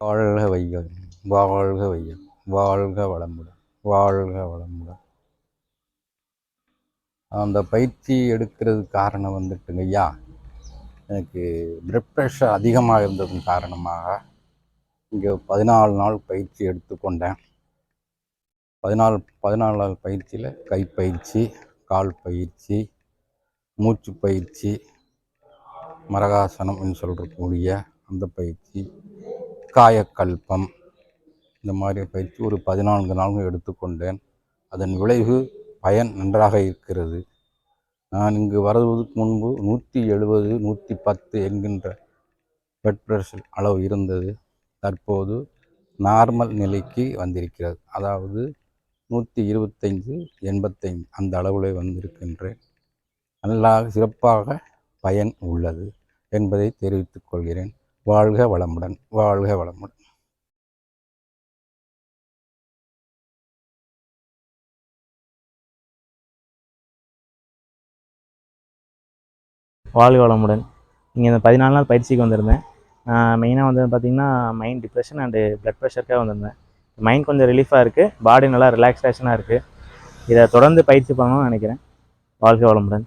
வாழ்க வையம் வாழ்க வையம் வாழ்க வளமுடன் வாழ்க வளமுடன். அந்த பயிற்சி எடுக்கிறது காரணம் வந்துட்டுங்க ஐயா. எனக்கு பிளட் ப்ரெஷர் அதிகமாக இருந்ததன் காரணமாக இங்கே பதினாலு நாள் பயிற்சி எடுத்துக்கொண்டேன். பதினாலு பதினாலு நாள் பயிற்சியில் கைப்பயிற்சி கால் பயிற்சி மூச்சு பயிற்சி மரகாசனம்னு சொல்கிறக்கூடிய அந்த பயிற்சி காயக்கல்பம். இந்த மாதிரி பயிற்சி ஒரு பதினான்கு நாள்கள் எடுத்துக்கொண்டேன். அதன் விளைவு பயன் நன்றாக இருக்கிறது. நான் இங்கு வருவதற்கு முன்பு நூற்றி எழுபது நூற்றி பத்து என்கின்ற பிளட் ப்ரெஷர் அளவு இருந்தது. தற்போது நார்மல் நிலைக்கு வந்திருக்கிறது. அதாவது நூற்றி இருபத்தைந்து எண்பத்தைந்து அந்த அளவில் வந்திருக்கின்றேன். நல்லா சிறப்பாக பயன் உள்ளது என்பதை தெரிவித்துக் கொள்கிறேன். வாழ்க வளமுடன் வாழ்க வளமுடன். வாழ்க வளமுடன். இங்கே இந்த பதினாலு நாள் பயிற்சிக்கு வந்திருந்தேன். மெயினாக வந்து பார்த்திங்கன்னா மைண்ட் டிப்ரெஷன் அண்டு பிளட் ப்ரெஷருக்காக வந்திருந்தேன். மைண்ட் கொஞ்சம் ரிலீஃபாக இருக்குது பாடி நல்லா ரிலாக்ஸேஷனாக இருக்குது இதை தொடர்ந்து பயிற்சி பண்ணணும்னு நினைக்கிறேன். வாழ்க வளமுடன்.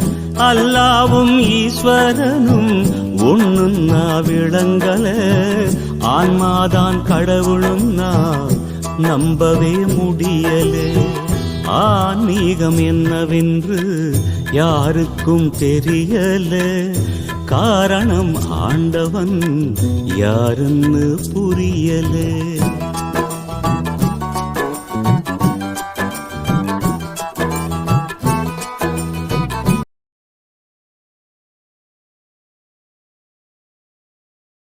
அல்லாவும் ஈஸ்வரனும் ஒண்ணுன்னா விளங்கல. ஆன்மாதான் கடவுளும் நான் நம்பவே முடியலே. ஆன்மீகம் என்னவென்று யாருக்கும் தெரியல. காரணம் ஆண்டவன் யாருன்னு புரியலே.